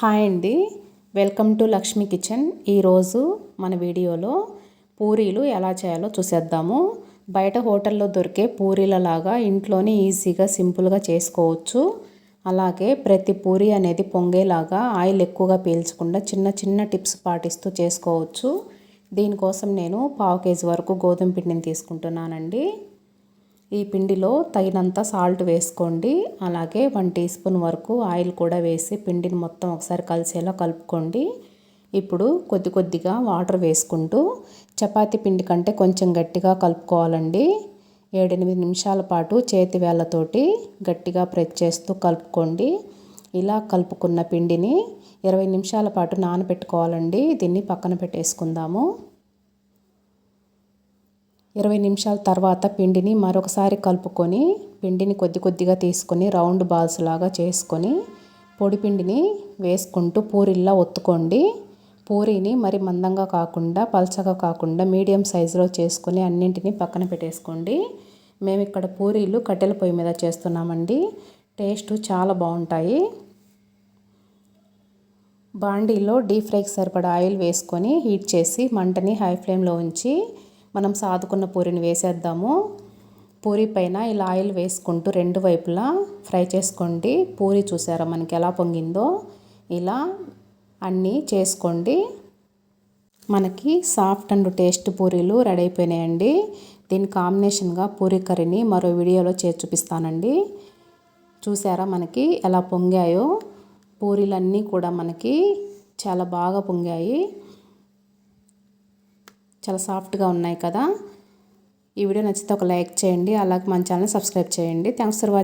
Hi అండి. Welcome to Lakshmi kitchen. ఈరోజు మన వీడియోలో పూరీలు ఎలా చేయాలో చూసేద్దాము. బయట హోటల్లో దొరికే పూరీలలాగా ఇంట్లోనే ఈజీగా సింపుల్గా చేసుకోవచ్చు. అలాగే ప్రతి పూరి అనేది పొంగేలాగా ఆయిల్ ఎక్కువగా పీల్చకుండా చిన్న చిన్న టిప్స్ పాటిస్తూ చేసుకోవచ్చు. దీనికోసం నేను పావు కేజీ వరకు గోధుమ పిండిని తీసుకుంటున్నానండి. ఈ పిండిలో తగినంత సాల్ట్ వేసుకోండి. అలాగే వన్ టీ స్పూన్ వరకు ఆయిల్ కూడా వేసి పిండిని మొత్తం ఒకసారి కలిసేలా కలుపుకోండి. ఇప్పుడు కొద్ది కొద్దిగా వాటర్ వేసుకుంటూ చపాతి పిండి కంటే కొంచెం గట్టిగా కలుపుకోవాలండి. ఏడెనిమిది నిమిషాల పాటు చేతి వేళ్ళతోటి గట్టిగా ప్రెస్ చేస్తూ కలుపుకోండి. ఇలా కలుపుకున్న పిండిని ఇరవై నిమిషాల పాటు నానబెట్టుకోవాలండి. దీన్ని పక్కన పెట్టేసుకుందాము. ఇరవై నిమిషాల తర్వాత పిండిని మరొకసారి కలుపుకొని పిండిని కొద్ది కొద్దిగా తీసుకొని రౌండ్ బాల్స్ లాగా చేసుకొని పొడి పిండిని వేసుకుంటూ పూరిల్లా ఒత్తుకోండి. పూరీని మరి మందంగా కాకుండా పల్చగా కాకుండా మీడియం సైజులో చేసుకొని అన్నింటినీ పక్కన పెట్టేసుకోండి. మేము ఇక్కడ పూరీలు కట్టెల పొయ్యి మీద చేస్తున్నామండి. టేస్ట్ చాలా బాగుంటాయి. బాండీలో డీప్ ఫ్రైకి సరిపడా ఆయిల్ వేసుకొని హీట్ చేసి మంటని హై ఫ్లేమ్లో ఉంచి మనం సాదుకున్న పూరిని వేసేద్దాము. పూరి పైన ఇలా ఆయిల్ వేసుకుంటూ రెండు వైపులా ఫ్రై చేసుకోండి. పూరి చూసారా మనకి ఎలా పొంగిందో? ఇలా అన్నీ చేసుకోండి. మనకి సాఫ్ట్ అండ్ టేస్ట్ పూరీలు రెడీ అయిపోయినాయండి. దీని కాంబినేషన్గా పూరి కర్రీని మరో వీడియోలో చేసి చూపిస్తానండి. చూసారా మనకి ఎలా పొంగాయో? పూరీలన్నీ కూడా మనకి చాలా బాగా పొంగాయి. చాలా సాఫ్ట్గా ఉన్నాయి కదా. ఈ వీడియో నచ్చితే ఒక లైక్ చేయండి అలాగే మన ఛానల్ సబ్స్క్రైబ్ చేయండి. Thanks for watching